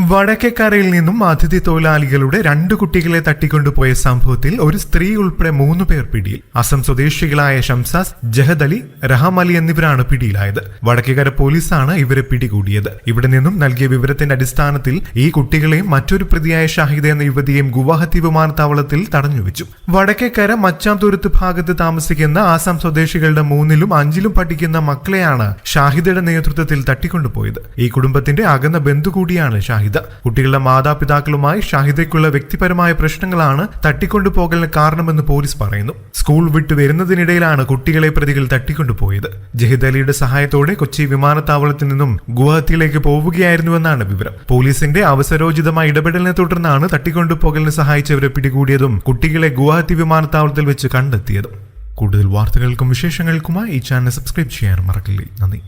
വടക്കേക്കരയിൽ നിന്നും അതിഥി തൊഴിലാളികളുടെ രണ്ട് കുട്ടികളെ തട്ടിക്കൊണ്ടുപോയ സംഭവത്തിൽ ഒരു സ്ത്രീ ഉൾപ്പെടെ മൂന്ന് പേർ പിടിയിൽ. അസം സ്വദേശികളായ ഷംസാസ് ജഹദ് അലി റഹാം അലി എന്നിവരാണ് പിടിയിലായത്. വടക്കേക്കര പോലീസാണ് ഇവരെ പിടികൂടിയത്. ഇവിടെ നിന്നും നൽകിയ വിവരത്തിന്റെ അടിസ്ഥാനത്തിൽ ഈ കുട്ടികളെയും മറ്റൊരു പ്രതിയായ ഷാഹിദ എന്ന യുവതിയെയും ഗുവാഹത്തി വിമാനത്താവളത്തിൽ തടഞ്ഞുവെച്ചു. വടക്കേക്കര മച്ചാംതുരുത്ത് ഭാഗത്ത് താമസിക്കുന്ന ആസാം സ്വദേശികളുടെ മൂന്നിലും അഞ്ചിലും പഠിക്കുന്ന മക്കളെയാണ് ഷാഹിദയുടെ നേതൃത്വത്തിൽ തട്ടിക്കൊണ്ടുപോയത്. ഈ കുടുംബത്തിന്റെ അകന്ന ബന്ധു കൂടിയാണ് ഷാഹിദ. കുട്ടികളുടെ മാതാപിതാക്കളുമായി ഷാഹിദയ്ക്കുള്ള വ്യക്തിപരമായ പ്രശ്നങ്ങളാണ് തട്ടിക്കൊണ്ടുപോകലിന് കാരണമെന്ന് പോലീസ് പറയുന്നു. സ്കൂൾ വിട്ടു വരുന്നതിനിടയിലാണ് കുട്ടികളെ പ്രതികൾ തട്ടിക്കൊണ്ടുപോയത്. ജഹിദ് അലിയുടെ സഹായത്തോടെ കൊച്ചി വിമാനത്താവളത്തിൽ നിന്നും ഗുവാഹത്തിയിലേക്ക് പോവുകയായിരുന്നുവെന്നാണ് വിവരം. പോലീസിന്റെ അവസരോചിതമായ ഇടപെടലിനെ തുടർന്നാണ് തട്ടിക്കൊണ്ടുപോകലിന് സഹായിച്ചവരെ പിടികൂടിയതും കുട്ടികളെ ഗുവാഹത്തി വിമാനത്താവളത്തിൽ വെച്ച് കണ്ടെത്തിയതും. കൂടുതൽ വാർത്തകൾക്കും വിശേഷങ്ങൾക്കുമായി ഈ ചാനൽ സബ്സ്ക്രൈബ് ചെയ്യാൻ മറക്കില്ലേ. നന്ദി.